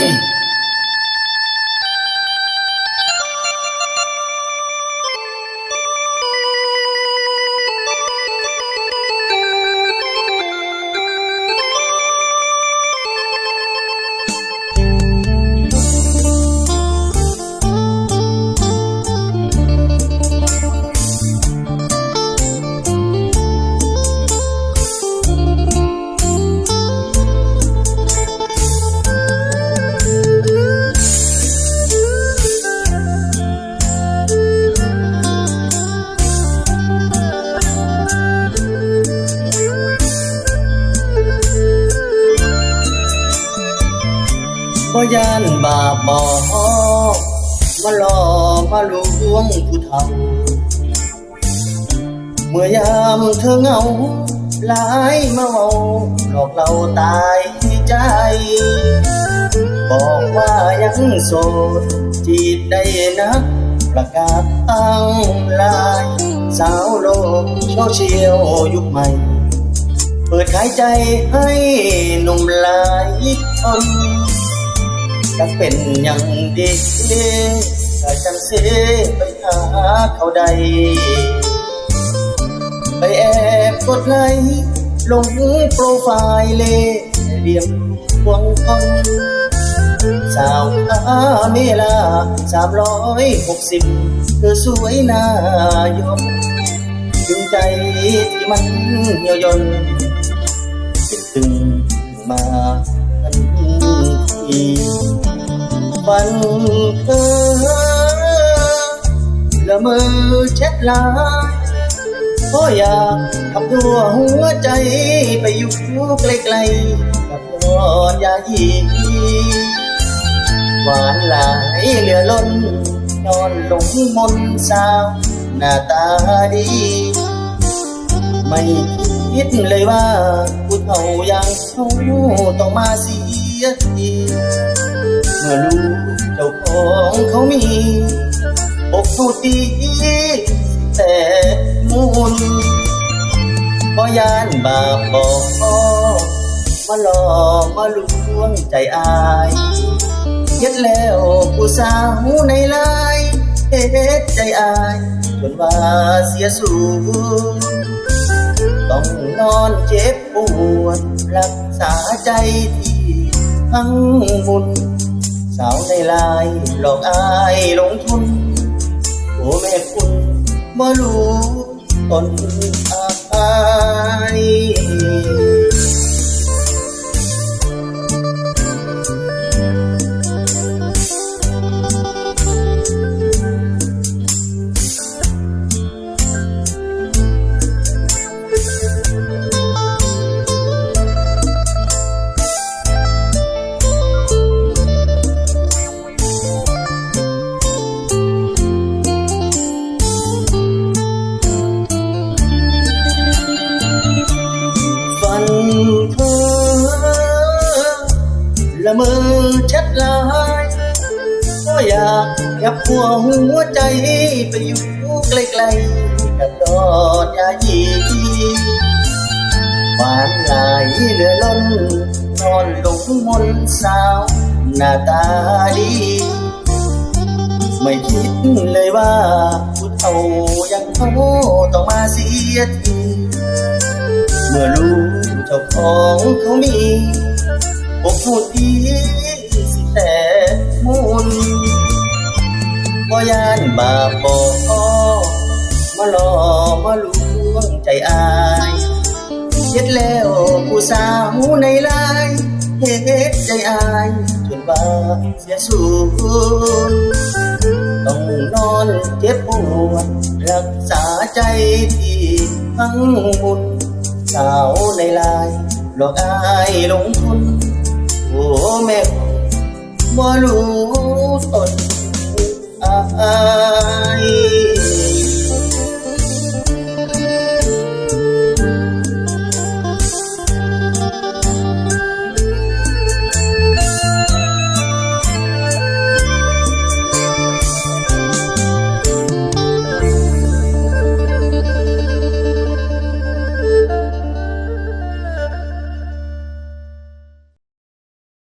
Hey. ยานบาปบ่มาหลอมาลวงผู้เฒ่า เมื่อยามเธอเหงาหลายมาเมาหลอกเราตายใจ บอกว่ายังโสด จีบได้นักประกาศตั้งลาย สาวโลกโซเชียลยุคใหม่ เปิดขายใจให้หนุ่มหลายคน จังเป็นอย่างดีถ้าจังเสไปหาเขาใด ไปแอบกดไลค์ลงโปรไฟล์เลเรียมหวงคนสาวขาเมลาสามร้อยหกสิบเธอสวยน่ายมถึงใจที่มันเหี่ยวยนคิดถึงมาทันที ฝันเธอละเมอเช็ดลายเพราะอยากทำตัวหัวใจไปอยู่ไกลๆกับยอดยายีหวานหลายเหลือล้น นอนหลงมนสาวหน้าตาดี ไม่คิดเลยว่าผู้เฒ่าอย่างเขาต้องมาเสียที เมื่อรู้เจ้าของเขามีอกเขาตีแต่มุนบ่ยานบาปบอกมาหลอกมาลวงใจอายเย็ดแล้วผู้สาวในไลน์เฮ็ดใจอายจนว่าเสียสูญต้องนอนเจ็บปวดรักษาใจที่พังมุน สาวในลายหลอกอายลงทุน โอ้แม่คุณบ่รู้ตนอา ละเมอแชทไลน์ก็อยากยับหัวหัวใจไปอยู่ไกลๆกับดอกยายีหวานหลายเหลือล้นนอนหลงมนสาวหน้าตาดี ไม่คิดเลยว่าผู้เฒ่าอย่างเขาต้องมาเสียทีเมื่อรู้เจ้าของเขามี อกพูดดีสิแต่มุนบ่ยานบาปบ่มาหลอกมาลวงใจอายเฮ็ดแล้วผู้สาวในไลน์เฮ็ดใจอายจนว่าเสียสูญต้องนอนเจ็บปวดรักษาใจที่พังมุนสาวในลายหลอกอายลงทุน โอ้แม่บ่รู้ต